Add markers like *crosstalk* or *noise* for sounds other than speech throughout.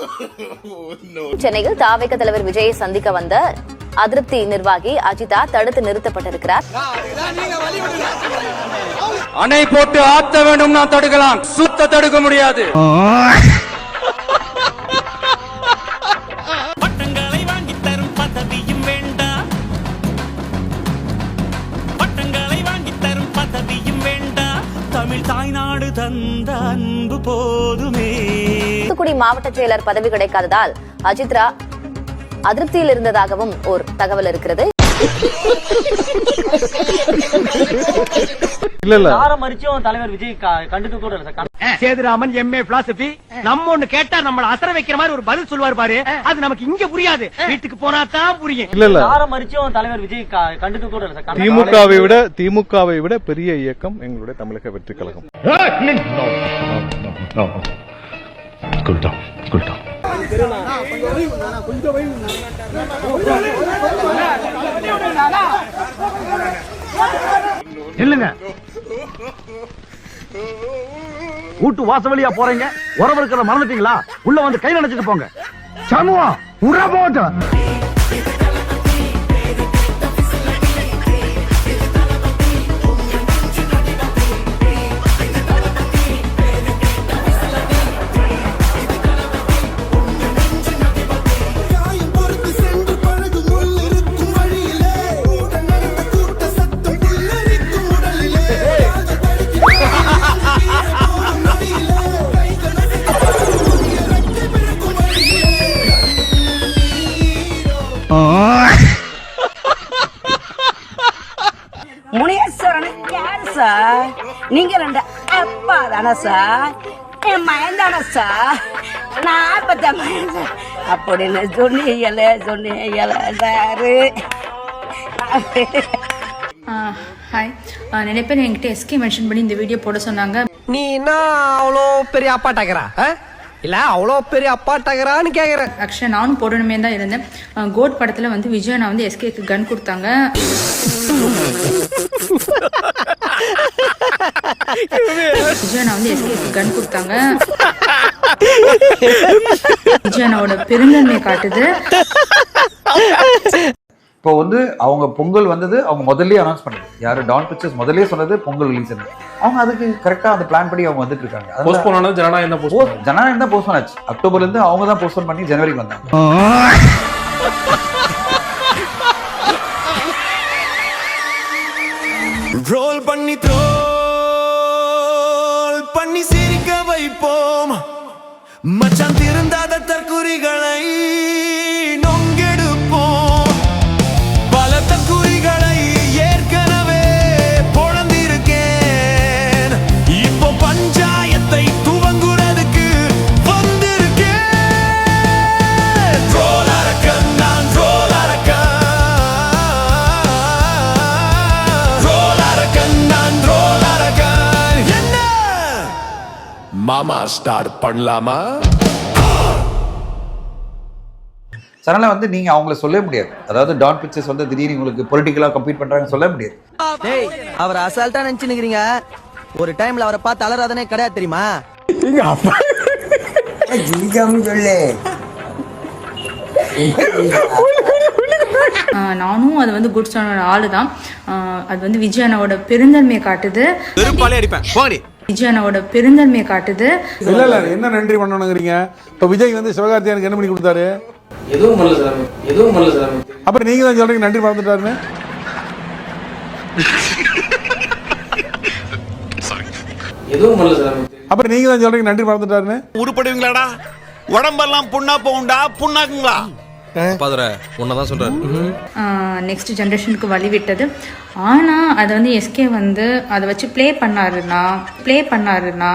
*laughs* சென்னையில் தாவேக தலைவர் விஜயை சந்திக்க வந்த அதிருப்தி நிர்வாகி அஜிதா தடுத்து நிறுத்தப்பட்டிருக்கிறார். அணை போட்டு ஆத்த வேண்டும் நான் தடுக்கலாம். சுத்த தடுக்க முடியாது. பட்டங்களை வாங்கித் தரும் பதவியும் வேண்டாம் பட்டங்களை வாங்கித் தரும் பதவியும் வேண்டாம் தமிழ் தாய்நாடு தந்த அன்பு போதுமே தூத்துக்குடி மாவட்ட செயலர் பதவி கிடைக்காததால் அஜித்ரா அதிருப்தியில் இருந்ததாகவும் ஒரு தகவல் இருக்கிறது. இல்ல இல்ல. யார மறிச்சும் தலைவர் விஜய் க- கண்டுக்க கூட இல்ல சார் சேதுராமன் எம்ஏ பிலாசபி நம்ம ஒண்ணு கேட்டா நம்மள அசர வைக்கிற மாதிரி ஒரு பதில் சொல்லுவார் பாரு. அது நமக்கு இங்க புரியாது. வீட்டுக்கு போனா தான் புரியும். இல்ல இல்ல. தலைவர் விஜய் க- கண்டுக்க கூட இல்ல சார் திமுகவை விட திமுகவை விட பெரிய இயக்கம் எங்களுடைய தமிழக வெற்றி கழகம். இல்லைங்க. வீட்டு வாசவழியா போறீங்க உறவு இருக்கிற மறந்துட்டீங்களா? உள்ள வந்து கை நினைச்சிட்டு போங்க. சமூகம் உற முனேஸ்வரன் யாரு சார்? நீங்க ரெண்டு அப்பா தானே சார்? என் மயன் தானே சார்? நான் பத்த மயன் சார். அப்படின்னு சொன்னீங்களே சொன்னீங்களே சாரு. ஹாய் நிறைய பேர் என்கிட்ட எஸ்கே மென்ஷன் பண்ணி இந்த வீடியோ போட சொன்னாங்க. நீ என்ன அவ்வளோ பெரிய அப்பா டகரா இல்ல அவ்வளோ பெரிய அப்பா டகரான்னு கேட்குறேன் ஆக்சுவலாக நானும் போடணுமே தான் இருந்தேன். கோட் படத்தில் வந்து விஜய் நான் வந்து எஸ்கேக்கு கன் கொடுத்தாங்க. விஜய் நான் வந்து எஸ்கேக்கு கன் கொடுத்தாங்க. விஜயனாவோட பெருந்தன்மை பெருந்தன்மையை காட்டுது. இப்போ வந்து அவங்க பொங்கல் வந்தது அவங்க முதல்லயே அனௌன்ஸ் பண்ணது. யாரு? டான் பிக்சர்ஸ் முதல்லயே சொன்னது பொங்கல் ரிலீஸ் அவங்க அதுக்கு கரெக்டா அந்த பிளான் படி அவங்க வந்துட்டு இருக்காங்க. போஸ்ட்போன் ஆனது ஜனநாயகம் தான் போஸ்ட் ஜனநாயகம் தான் போஸ்ட்போன் ஆச்சு. அக்டோபர்ல இருந்து அவங்க தான் போஸ்ட்போன் பண்ணி ஜனவரிக்கு வந்தாங்க. ரோல் பண்ணி த்ரோல் பண்ணி சிரிக்க வைப்போம். மச்சான் திருந்தாத தற்குறிகளை மாமா ஸ்டார்ட் பண்ணலாமா? அதனால வந்து நீங்க அவங்கள சொல்லவே முடியாது. அதாவது டான் பிக்சர்ஸ் வந்து திடீர்னு உங்களுக்கு பொலிட்டிக்கலா கம்பீட் பண்றாங்கன்னு சொல்ல முடியாது. டேய் அவர் அசால்ட்டா நினைச்சுக்கிறீங்க ஒரு டைம்ல அவரை பார்த்து அலறாதனே கிடையாது தெரியுமா? அஹ் நானும் அது வந்து குட் சொன்ன ஆளு தான் அது வந்து விஜய் அண்ணாவோட பெருந்தன்மையை காட்டுது. அடிப்பேன். போங்கடி விஜய் அண்ணாவோட பெருந்தன்மையை காட்டுது. இல்ல இல்ல என்ன நன்றி பண்ணணுங்கிறீங்க? இப்ப விஜய் வந்து சிவகார்த்தியானுக்கு என்ன பண்ணி கொடுத்தாரு? எதுவும் பண்ணல சார் எதுவும் பண்ணல சார் அப்புறம் நீங்க தான் சொல்றீங்க நன்றி மறந்துட்டாருன்னு? எதுவும் பண்ணல சார் அப்புறம் நீங்க தான் சொல்றீங்க நன்றி மறந்துட்டாருன்னு? உருப்படுவீங்களாடா? உடம்பெல்லாம் புண்ணா போகுண்டா புண்ணாக்குங்களா? பாதுர உன்னதான் சொல்றாரு. நெக்ஸ்ட் ஜென்ரேஷனுக்கு வழி விட்டது ஆனால் அதை வந்து எஸ்கே வந்து அதை வச்சு ப்ளே பண்ணாருன்னா ப்ளே பண்ணாருன்னா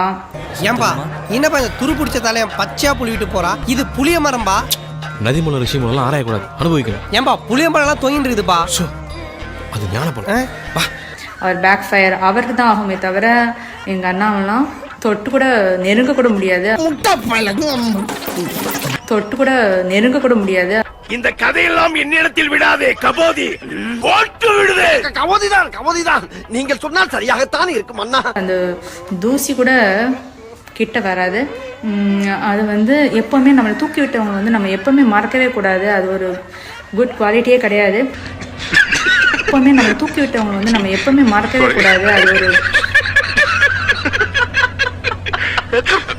ஏன்பா என்னப்பா இந்த துரு பிடிச்ச தலையன் பச்சையா புளிவிட்டு போறா? இது புளிய மரம்பா? நதிமுள்ள ரிஷிமுள்ள எல்லாம் ஆராயக்கூடாது. அனுபவிக்கணும். ஏன்பா புளிய மரம் எல்லாம் தொங்கிட்டு இருக்குதுப்பா அது ஞானப்படம் வா. அவர் பேக் ஃபயர் அவருக்கு தான் ஆகுமே தவிர எங்கள் அண்ணாவெல்லாம் தொட்டு கூட நெருங்க கூட முடியாது. தொட்டு கூட நெருங்க கூட முடியாது. இந்த கதையெல்லாம் என்னிடத்தில் விடாதே கபோதி. போட்டு விடுதே. கவோதிதான் கவோதிதான் நீங்கள் சொன்னால் சரியாகத்தான் இருக்கும் அண்ணா. அந்த தூசி கூட கிட்ட வராது. அது வந்து எப்போவுமே நம்மளை தூக்கி விட்டவங்க வந்து நம்ம எப்போவுமே மறக்கவே கூடாது. அது ஒரு குட் குவாலிட்டியே கிடையாது. எப்போவுமே நம்மளை தூக்கி விட்டவங்க வந்து நம்ம எப்போவுமே மறக்கவே கூடாது. அது ஒரு *laughs*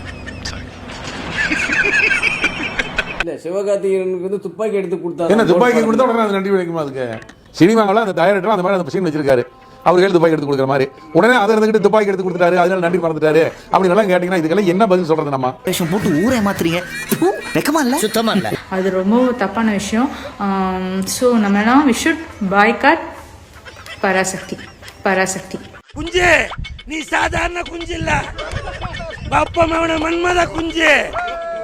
சிவகார்த்திகேயனுக்கு வந்து துப்பாக்கி எடுத்து கொடுத்தா என்ன துப்பாக்கி கொடுத்தா உடனே அது நன்றி வைக்குமா அதுக்கு? சினிமாவில் அந்த தயாரிட்டர் அந்த மாதிரி அந்த சீன் வச்சிருக்காரு. அவர் கையில் துப்பாக்கி எடுத்து கொடுக்குற மாதிரி. உடனே அதை இருந்துக்கிட்டு துப்பாக்கி எடுத்து கொடுத்துட்டாரு அதனால நன்றி மறந்துட்டாரு அப்படி எல்லாம் கேட்டீங்கன்னா இதுக்கெல்லாம் என்ன பதில் சொல்றது நம்ம? போட்டு ஊரே மாத்துறீங்க. வெக்கமா இல்ல? சுத்தமா இல்ல. அது ரொம்ப தப்பான விஷயம். ஸோ நம்மலாம் we should boycott Parasakthi. Parasakthi. குஞ்சு நீ சாதாரண குஞ்சு இல்ல. பப்பமவன மன்மத குஞ்சு.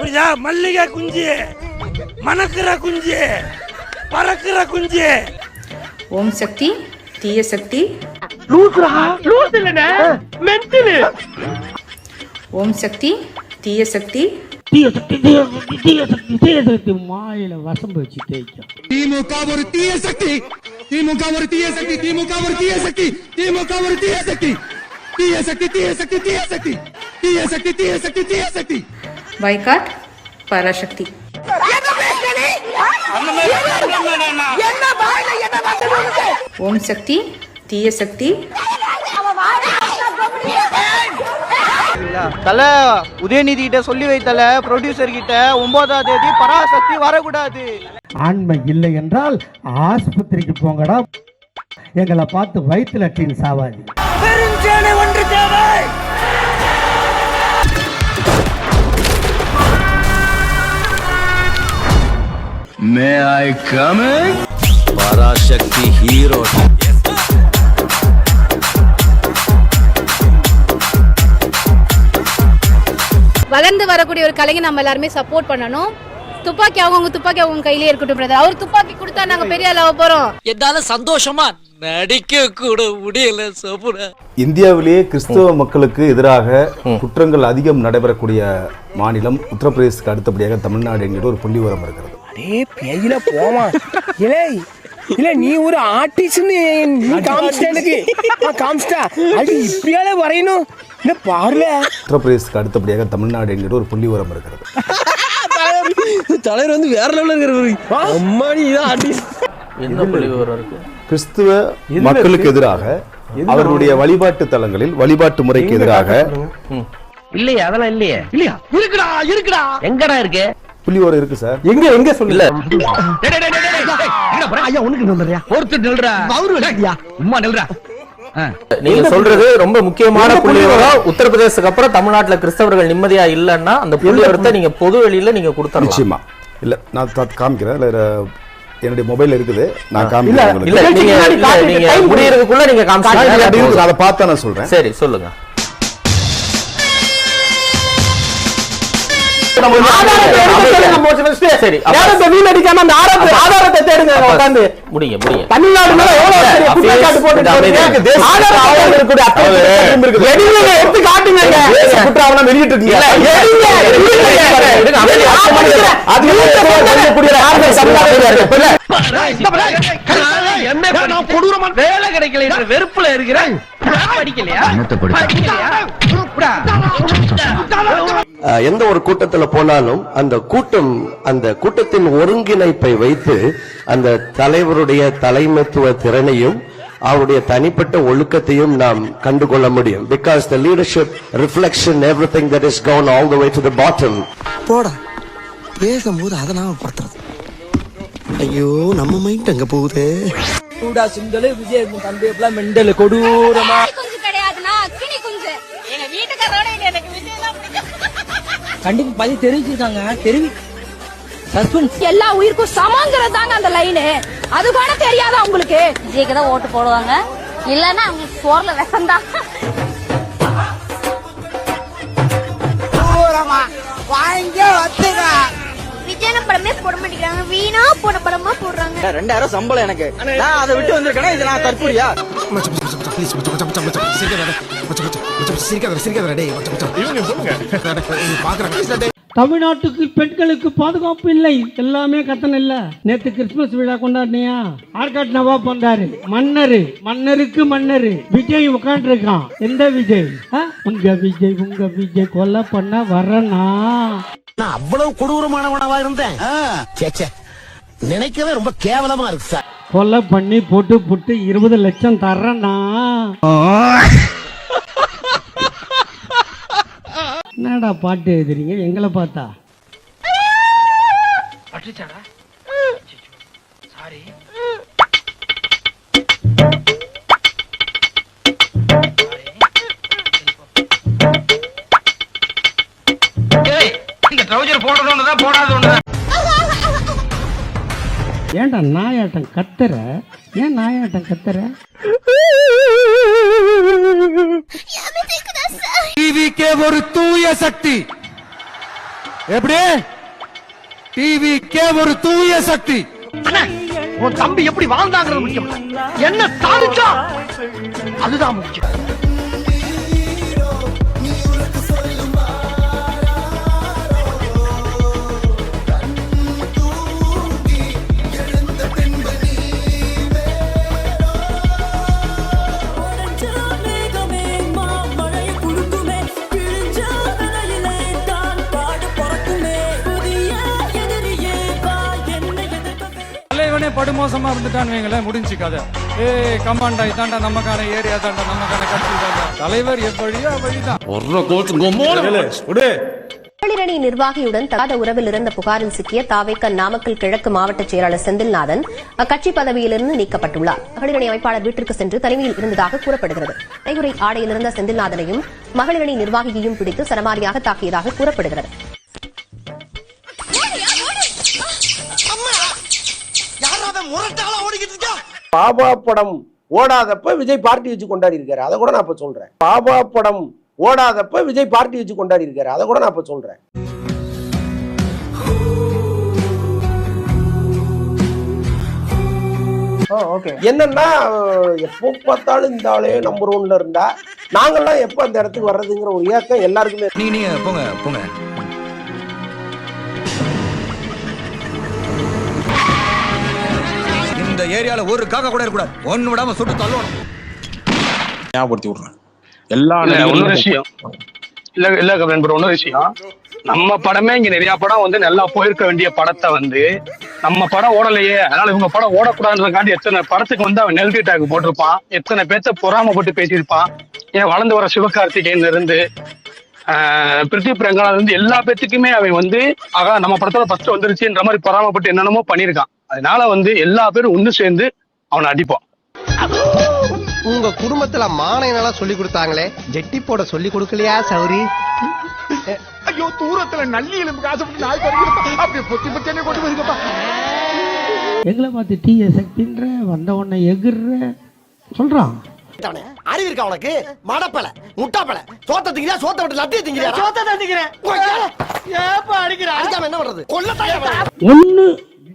புரியுதா மல்லிகை குஞ்சு மணக்கிற குஞ்சு பறக்கிற குஞ்சு. ஓம் சக்தி தீய சக்தி. ஓம் சக்தி தீய சக்தி. தீய சக்தி தீய சக்தி தீய சக்தி தீய சக்தி. மாயில வசம்பு வச்சு தேய்க்கும். திமுக ஒரு தீய சக்தி. திமுக ஒரு தீய சக்தி திமுக ஒரு தீய சக்தி திமுக ஒரு தீய சக்தி. தீய சக்தி தீய சக்தி தீய சக்தி. தீய சக்தி தீய சக்தி தீய சக்தி. பாய்காட் பராசக்தி. ஓம் சக்தி தீய சக்தி. தல உதயநிதி கிட்ட சொல்லி வைத்தல ப்ரொடியூசர் கிட்ட ஒன்பதாம் தேதி பராசக்தி வரக்கூடாது. ஆண்மை இல்லை என்றால் ஆஸ்பத்திரிக்கு போங்கடா. எங்களை பார்த்து வயிற்றுல டீன் சாவாதி பெருஞ்சேனை ஒன்று தேவை. May I come Parasakthi hero வளர்ந்து வரக்கூடிய ஒரு கலைஞர் நம்ம எல்லாருமே சப்போர்ட் பண்ணணும். துப்பாக்கி அவங்கவுங்க துப்பாக்கி அவங்க கையிலே இருக்கட்டும் பிரதர் அவர் துப்பாக்கி கொடுத்தா நாங்க பெரிய ஆளாக போறோம். என்னால சந்தோஷமா நடிக்க கூட முடியல சபுர இந்தியாவிலேயே கிறிஸ்தவ மக்களுக்கு எதிராக குற்றங்கள் அதிகம் நடைபெறக்கூடிய மாநிலம் உத்தரப்பிரதேசத்துக்கு அடுத்தபடியாக தமிழ்நாடு என்கிற ஒரு புள்ளி விவரம் இருக்கிறது. அடே பெயில போமா இலே இல்ல நீ ஒரு ஆர்டிஸ்ட்னு நீ காமிச்சிட்ட எனக்கு. காமிச்சிட்டா. அடி இப்படியால வரையணும். இல்ல பாருல. உத்தரப்பிரதேசத்துக்கு அடுத்தபடியாக தமிழ்நாடு என்கிற ஒரு புள்ளி விவரம் இருக்கிறது. தலைவர் வந்து வேற லெவல்ல இருக்கிற அம்மா நீ தான் ஆர்டிஸ்ட் என்ன புள்ளி விவரம் இருக்கு? கிறிஸ்துவ மக்களுக்கு எதிராக அவர்களுடைய வழிபாட்டு தலங்களில் வழிபாட்டு முறைக்கு எதிராக இல்லையா அதெல்லாம் இல்லையே. இல்லையா? இருக்குடா இருக்குடா. எங்கடா இருக்கு? புள்ளி இருக்கு சார் எங்க எங்க சொல்லல ஐயா உனக்கு நில்றியா ஒருத்தர் நில்றா அவரு விளையாடியா உம்மா நில்றா நீங்க சொல்றது ரொம்ப முக்கியமான புள்ளி விவரம் உத்தரப்பிரதேசத்துக்கு அப்புறம் தமிழ்நாட்டுல கிறிஸ்தவர்கள் நிம்மதியா இல்லன்னா அந்த புள்ளி விவரத்தை நீங்க பொது வெளியில நீங்க கொடுத்தரலாம் நிச்சயமா இல்ல நான் காமிக்கிறேன் இல்ல என்னுடைய மொபைல் இருக்குது நான் காமிக்கிறேன் உங்களுக்கு. இல்ல நீங்க முடியறதுக்குள்ள நீங்க காமிச்சீங்க. அதை பார்த்தா நான் சொல்றேன் சரி சொல்லுங்க சரி அப்ப- அப்ப முடிங்க முடிங்க தமிழ்நாடு மேல எவ்வளவு பெரிய குற்றச்சாட்டு போட்டுட்டு இந்த அமைதி- இருக்கீங்க? தேச ஆதார ஆவணம் இருக்கக்கூடிய அத்தனை. எடுங்க, எடுத்து காட்டுங்க. தேச குற்ற ஆவணம் வெளியிட்டு இருக்கீங்க. அது வேலை கிடைக்கல என்ற வெறுப்புல இருக்கிறேன். படிக்கலையா? எந்த ஒரு கூட்டத்துல போனாலும் அந்த கூட்டம் அந்த கூட்டத்தின் ஒருங்கிணைப்பை வைத்து அந்த தலைவருடைய தலைமைத்துவ திறனையும் அவருடைய தனிப்பட்ட ஒழுக்கத்தையும் நாம் கண்டுகொள்ள முடியும். Because the leadership reflection everything that is gone all the way to the bottom போடா. பேசும்போது அதை நாம படுத்துறது ஐயோ நம்ம மைண்ட் அங்க போகுது? கூடா சிந்தல விஜய் தம்பி எல்லாம் மெண்டல் கொடூரமா? கண்டிப்பா பதி தெரிவிச்சிருக்காங்க தெரிவி சஸ்பென்ஸ் எல்லா உயிருக்கும் சமங்கிறது தாங்க அந்த லைனு அது கூட தெரியாதா உங்களுக்கு? விஜய்க்கு தான் ஓட்டு போடுவாங்க. இல்லன்னா அவங்களுக்கு சோர்ல விஷம்தான் படமே போட மாட்டேங்கிறாங்க வீணா போன படமா போடுறாங்க ரெண்டாயிரம் சம்பளம் எனக்கு நான் அதை விட்டு வந்திருக்கேன்னா இது நான் தற்புரியா தமிழ்நாட்டுக்கு பெண்களுக்கு பாதுகாப்பு இல்லை. எல்லாமே கத்தன இல்ல. நேத்து கிறிஸ்துமஸ் விழா கொண்டாடினியா? ஆர்காட் நவாப் வந்தாரு. மன்னரு மன்னருக்கு மன்னரு. விஜய் உட்காந்து இருக்கான் எந்த விஜய்? ஆ? உங்க விஜய் உங்க விஜய் கொலை பண்ண வரனா நான். அவ்வளவு கொடூரமானவனவா இருந்தேன். சேச்சே நினைக்கவே ரொம்ப கேவலமா இருக்கு சார். கொலை பண்ணி போட்டு போட்டு இருபது லட்சம் தர்றனா என்னடா பாட்டு எழுதுறீங்க? எங்களை பார்த்தா? நீங்க ட்ரௌசர் போடுறது ஒண்ணுதான் போடாத ஒண்ணு ஏன்டா நாயாட்டம் கத்துற? ஏன் நாயாட்டம் கத்துற? டிவிக்கே ஒரு தூய சக்தி. எப்படி? டிவிக்கே ஒரு தூய சக்தி. உன் தம்பி எப்படி வாழ்ந்தாங்கிறது முக்கியம். என்ன சாதிச்சா? அதுதான் முக்கியம். படுமோசமா இருந்துட்டான்னு வைங்களேன் முடிஞ்சு கதை. ஏ கமாண்டா இதாண்டா நமக்கான ஏரியா தாண்டா நமக்கான கட்சி தாண்டா தலைவர் எவ்வழியோ வழிதான். மகளிரணி நிர்வாகியுடன் தகாத உறவில் இருந்த புகாரில் சிக்கிய தாவேக்க நாமக்கல் கிழக்கு மாவட்ட செயலாளர் செந்தில்நாதன் அக்கட்சி பதவியிலிருந்து நீக்கப்பட்டுள்ளார். மகளிரணி அமைப்பாளர் வீட்டிற்கு சென்று தனிமையில் இருந்ததாக கூறப்படுகிறது. கையுறை ஆடையில் இருந்த செந்தில்நாதனையும் மகளிரணி நிர்வாகியையும் பிடித்து சரமாரியாக தாக்கியதாக கூறப்படுகிறது. ஓடிக்கிட்டு இருக்கா? பாபா படம் ஓடாதப்ப விஜய் பார்ட்டி வச்சு கொண்டாடி இருக்காரு. அதை கூட நான் இப்ப சொல்றேன். பாபா படம் ஓடாதப்ப விஜய் பார்ட்டி வச்சு கொண்டாடி இருக்காரு. அதை கூட நான் இப்ப சொல்றேன். என்னன்னா எப்போ பார்த்தாலும் இந்த ஆளே நம்பர் ஒன்ல இருந்தா நாங்கெல்லாம் எப்ப அந்த இடத்துக்கு வர்றதுங்கிற ஒரு ஏக்கம் எல்லாருக்குமே நீ நீங்க போங்க போங்க. இந்த ஏரியால ஒரு காக்கா கூட இருக்கக்கூடாது. ஒண்ணு விடாம சுட்டு தள்ளணும். ஞாபகப்படுத்தி விடுறேன் எல்லா இன்னொரு விஷயம். இல்ல இல்ல கபிலன் இன்னொரு விஷயம். நம்ம படமே இங்க நிறைய படம் வந்து நல்லா போயிருக்க வேண்டிய படத்தை வந்து நம்ம படம் ஓடலையே. அதனால இவங்க படம் ஓடக்கூடாதுன்றதுக்காண்டி எத்தனை படத்துக்கு வந்து அவன் நெகட்டிவ் டேக் போட்டிருப்பான். எத்தனை பேர்த்த பொறாமப்பட்டு பேசியிருப்பான். ஏன் வளர்ந்து வர சிவகார்த்திகேயன்ல இருந்து ஆஹ் பிரதீப் ரங்கனால இருந்து எல்லா பேத்துக்குமே அவன் வந்து ஆகா நம்ம படத்துல ஃபர்ஸ்ட் வந்துருச்சுன்ற மாதிரி பொறாமப்பட்டு என்னென்னமோ பண்ணியிருக்கான். அதனால வந்து எல்லா பேரும் ஒண்ணு சேர்ந்து அவனை அடிப்பான். உங்க குடும்பத்துல மானையெல்லாம் சொல்லி கொடுத்தாங்களே ஜெட்டி போட சொல்லி கொடுக்கலையா சௌரி? ஐயோ தூரத்துல நல்லி எலும்பு காசு நாய் அப்படியே பொத்தி பொத்தி கொண்டு போயிருக்கப்பா எங்களை பார்த்து தீய சக்தின்ற வந்த உடனே எகிர்ற சொல்றான். அறிவு இருக்கா உனக்கு? மடப்பல முட்டாப்பல. சோத்த திங்கிறியா சோத்த விட்டு லட்டிய திங்கிறியா சோத்த திங்கிறேன். ஏப்பா அடிக்கிற? அடிக்காம என்ன பண்றது? கொல்ல ஒன்னு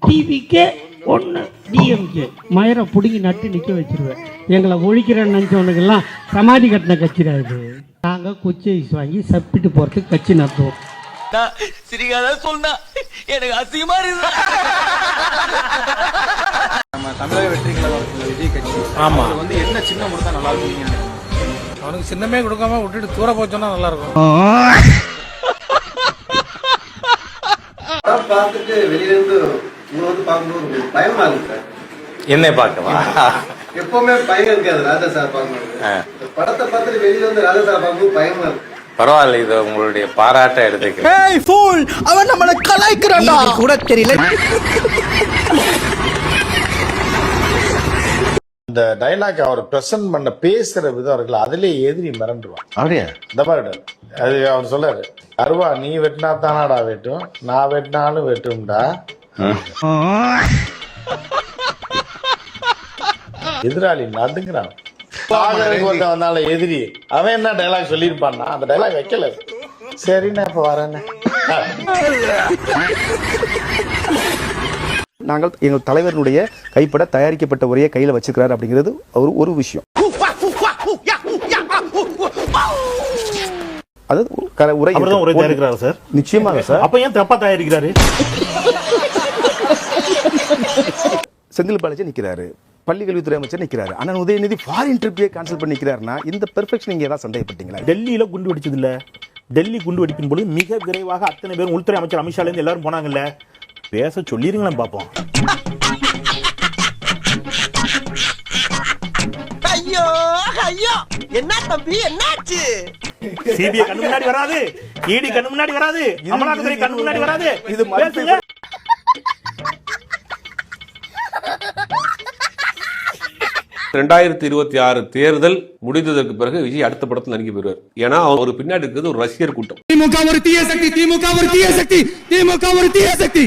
டிவிக்கே ஒன்னு டிஎம்கே மயரை புடுங்கி நட்டு நிக்க வச்சிருவேன். எங்களை ஒழிக்கிறேன்னு நினைச்சவனுக்கெல்லாம் சமாதி கட்டின கட்சிடா இது. நாங்க குச்சி ஐஸ் வாங்கி சப்பிட்டு போறதுக்கு கட்சி நடத்துவோம். சிரிக்காத சொன்னா எனக்கு அசிங்கமா இருக்கு நம்ம தமிழக வெற்றி கழகம் விஜய் கட்சி. ஆமா. வந்து என்ன சின்னம் கொடுத்தா நல்லா இருக்கும் அவனுக்கு சின்னமே கொடுக்காம விட்டுட்டு தூர போச்சோன்னா நல்லா இருக்கும். பார்த்துட்டு வெளியில உங்களை வந்து பார்க்கும்போது பயமா இருக்கு சார். என்ன பார்க்கவா? எப்பவுமே பயம் இருக்காது ராஜா சார் பார்க்கும்போது. படத்தை பார்த்துட்டு வெளியில வந்து ராஜா சார் பார்க்கும்போது பயமா இருக்கு. பரவாயில்ல இது உங்களுடைய பாராட்ட எடுத்துக்க ஏய் ஃபூல் அவன் நம்மள கலாய்க்கிறான்டா. கூட தெரியல. இந்த டைலாக் அவர் பிரசன்ட் பண்ண பேசுற விதம் இருக்குல்ல அதுலயே எதிரி மிரண்டுருவான் அப்படியா? இந்த பாருட அது அவர் சொல்லாரு அருவா நீ வெட்டினா தானாடா வெட்டும் நான் வெட்டினாலும் வெட்டும்டா. எதிராளி நடுங்கிறான். ஒருத்தன் வந்தாலும் எதிரி. அவன் என்ன டைலாக் சொல்லியிருப்பான்னா அந்த டைலாக் வைக்கல. சரி நான் இப்ப வரேன்னு. நாங்கள் எங்கள் தலைவரினுடைய கைப்பட தயாரிக்கப்பட்ட உரையை கையில் வச்சிருக்கிறார் அப்படிங்கிறது ஒரு ஒரு விஷயம். அதாவது க- உரை நிச்சயமாக சார். அப்ப ஏன் தப்பா தயாரிக்கிறாரு? செந்தில் பாலாஜி நிக்கிறாரு. பள்ளி கல்வித்துறை அமைச்சர் நிக்கிறாரு. ஆனால் உதயநிதி ஃபாரின் ட்ரிப்பே கேன்சல் பண்ணி நிக்கிறாருன்னா இந்த பெர்ஃபெக்ஷன் நீங்க ஏதாவது சந்தேகப்பட்டீங்களா? டெல்லியில குண்டு வெடிச்சது இல்ல டெல்லி குண்டு வெடிப்பின் பொழுது மிக விரைவாக அத்தனை பேரும் உள்துறை அமைச்சர் அமித்ஷால இருந்து எல்லாரும் போனாங்கல்ல. பேச சொல்லிருங்களேன் பாப்போம். ஐயோ ஐயோ என்ன தம்பி என்னாச்சு? சிபிஐ கண்ணு முன்னாடி வராது. இடி கண்ணு முன்னாடி வராது. அமலாக்கத்துறை கண்ணு முன்னாடி வராது. இது ரெண்டாயிரத்தி இருபத்தி ஆறு தேர்தல் முடிந்ததற்கு பிறகு விஜய் அடுத்த படத்தில் நடிக்க போயிருவார் ஏன்னா அவர் ஒரு பின்னாடி இருக்கிறது ஒரு ரசிகர் கூட்டம். திமுக ஒரு தீய சக்தி திமுக ஒரு தீய சக்தி திமுக ஒரு தீய சக்தி.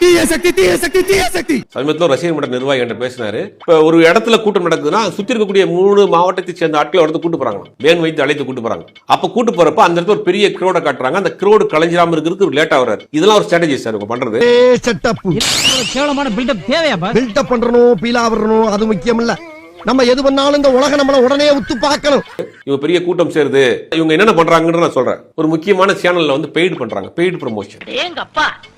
தீய சக்தி தீய சக்தி தீய சக்தி. சமீபத்தில் ஒரு ரசிகர் மன்ற நிர்வாகி என்கிட்ட பேசினாரு. இப்ப ஒரு இடத்துல கூட்டம் நடக்குதுன்னா சுத்தி இருக்கக்கூடிய மூணு மாவட்டத்தை சேர்ந்த ஆட்களை எடுத்து கூட்டு போறாங்க. வேன் வைத்து அழைத்து கூட்டு போறாங்க. அப்ப கூட்டு போறப்ப அந்த இடத்துல ஒரு பெரிய கிரோட காட்டுறாங்க. அந்த கிரோடு கலைஞ்சிராம இருக்கிறதுக்கு லேட்டா வர்றாரு இதெல்லாம் ஒரு ஸ்ட்ராட்டஜி சார் இவங்க பண்றது. செட்டப் கேவலமான பில்டப் தேவையா பில்டப் பண்றணும் பீலா வரணும் அது முக்கியம் இல்ல நம்ம எது பண்ணாலும் இந்த உலகம் நம்மள உடனே உத்து பார்க்கணும். இவங்க பெரிய கூட்டம் சேருது. இவங்க என்னென்ன பண்றாங்கன்னு நான் சொல்றேன். ஒரு முக்கியமான சேனல்ல வந்து பெய்டு பண்றாங்க. பெய்டு ப்ரமோஷன்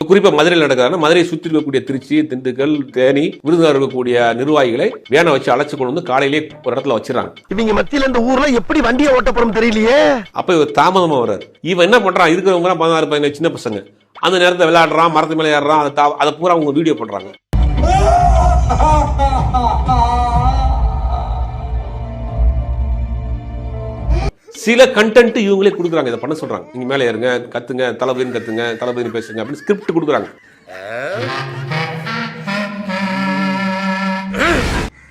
குறிப்பா மதுரையில் நடக்கிறாங்க மதுரையை சுற்றி இருக்கக்கூடிய திருச்சி திண்டுக்கல் தேனி விருதுநகர் இருக்கக்கூடிய நிர்வாகிகளை வேனை வச்சு அழைச்சு கொண்டு வந்து காலையிலே ஒரு இடத்துல வச்சிடறாங்க. இவங்க மத்தியில இந்த ஊர்ல எப்படி வண்டியை ஓட்ட போறோம் தெரியலையே? அப்ப இவர் தாமதமா வர்றாரு. இவன் என்ன பண்றான்? இருக்கிறவங்க பதினாறு பதினேழு சின்ன பசங்க. அந்த நேரத்தை விளையாடுறான் மரத்து மேலே ஏறுறான் அதை அதை பூரா அவங்க வீடியோ பண்றாங்க. *laughs* சில கண்டென்ட் இவங்களே கொடுக்குறாங்க. இதை பண்ண சொல்றாங்க. நீங்க மேலே ஏறுங்க கத்துங்க தளபதினு கத்துங்க தளபதினு பேசுங்க அப்படின்னு ஸ்கிரிப்ட் கொடுக்குறாங்க.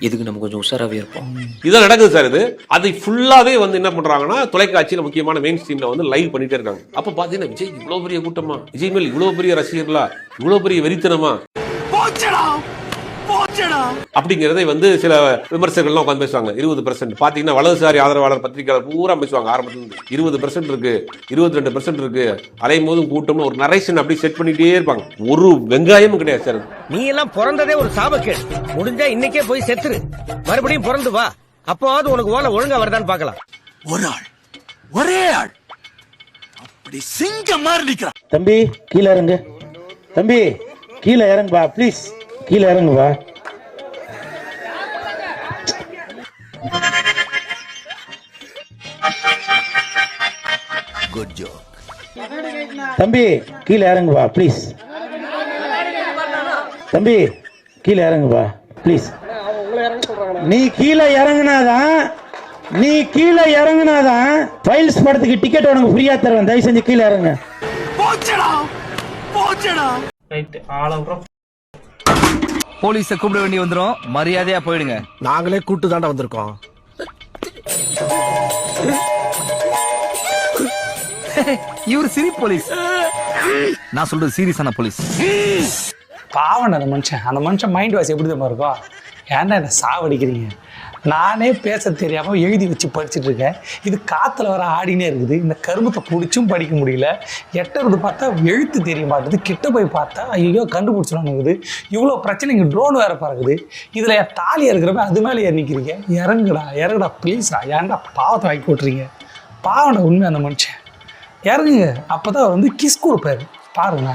இதுக்கு நம்ம கொஞ்சம் உஷாராவே இருப்போம். இதான் நடக்குது சார் இது. அதை ஃபுல்லாவே வந்து என்ன பண்றாங்கன்னா தொலைக்காட்சியில முக்கியமான மெயின் ஸ்ட்ரீம்ல வந்து லைவ் பண்ணிட்டே இருக்காங்க. அப்ப பாத்தீங்கன்னா விஜய் இவ்வளவு பெரிய கூட்டமா? விஜய் மேல் இவ்வளவு பெரிய ரசிகர்களா? இவ்வளவு பெரிய வெறித்தனமா? அப்படிங்கிறதை வந்து சில விமர்சகர்கள்லாம் உட்காந்து பேசுவாங்க. இருபது பெர்சென்ட் பாத்தீங்கன்னா வலதுசாரி ஆதரவாளர் பத்திரிகையாளர் பூரா பேசுவாங்க. ஆரம்பத்துல இருந்து இருபது பெர்சென்ட் இருக்கு இருபத்தி ரெண்டு பெர்சென்ட் இருக்கு. அலையும் போதும் கூட்டம்னு ஒரு நரேஷன் அப்படி செட் பண்ணிட்டே இருப்பாங்க. ஒரு வெங்காயமும் கிடையாது சார். நீ எல்லாம் பிறந்ததே ஒரு சாபக்கேடு. முடிஞ்சா இன்னைக்கே போய் செத்துரு. மறுபடியும் பிறந்து வா. அப்போவாவது உனக்கு ஓலை ஒழுங்கா வருதான்னு பார்க்கலாம். ஒரு ஆள் ஒரே ஆள். அப்படி சிங்கம் மாதிரி நிக்கிறான். தம்பி கீழே இறங்கு. தம்பி கீழே இறங்குவா ப்ளீஸ் கீழே இறங்குவா குட் ஜோக் தம்பி கீழே இறங்குவா ப்ளீஸ் தம்பி கீழே இறங்குவா ப்ளீஸ் நீ கீழே இறங்குனாதான் நீ கீழே இறங்குனாதான் ஃபைல்ஸ் படத்துக்கு டிக்கெட் உனக்கு ஃப்ரீயா தருவேன். தயவு செஞ்சு கீழே இறங்க. போச்சடா போச்சடா. போலீஸ கூப்பிட வேண்டி வந்துரும். மரியாதையா போயிடுங்க. நாங்களே கூட்டு தாண்டா வந்திருக்கோம் இவர் சிரி போலீஸ். நான் சொல்றது சீரியஸான போலீஸ். பாவம் அந்த மனுஷன். அந்த மனுஷன் மைண்ட் வாய்ஸ் எப்படி தான் இருக்கும் ஏன்டா என்ன சாவடிக்கிறீங்க? நானே பேச தெரியாமல் எழுதி வச்சு படிச்சுட்டு இருக்கேன். இது காற்றுல வர ஆடினே இருக்குது. இந்த கருமத்தை பிடிச்சும் படிக்க முடியல. எட்டறது பார்த்தா எழுத்து தெரிய மாட்டேது. கிட்ட போய் பார்த்தா ஐயோ கண்டுபிடிச்சிடணுங்குது இவ்வளோ பிரச்சனைங்க ட்ரோன் வேற பறக்குது. இதில் என் தாலி இருக்கிறப்ப அது மேலே ஏறி நிற்கிறீங்க இறங்குடா இறங்குடா ப்ளீஸ்டா ஏன்டா பாவத்தை வாங்கி போட்டுறீங்க பாவனை உண்மை அந்த மனுஷன். இறங்குங்க. அப்போ தான் அவர் வந்து கிஸ் கொடுப்பாரு. பாருங்க.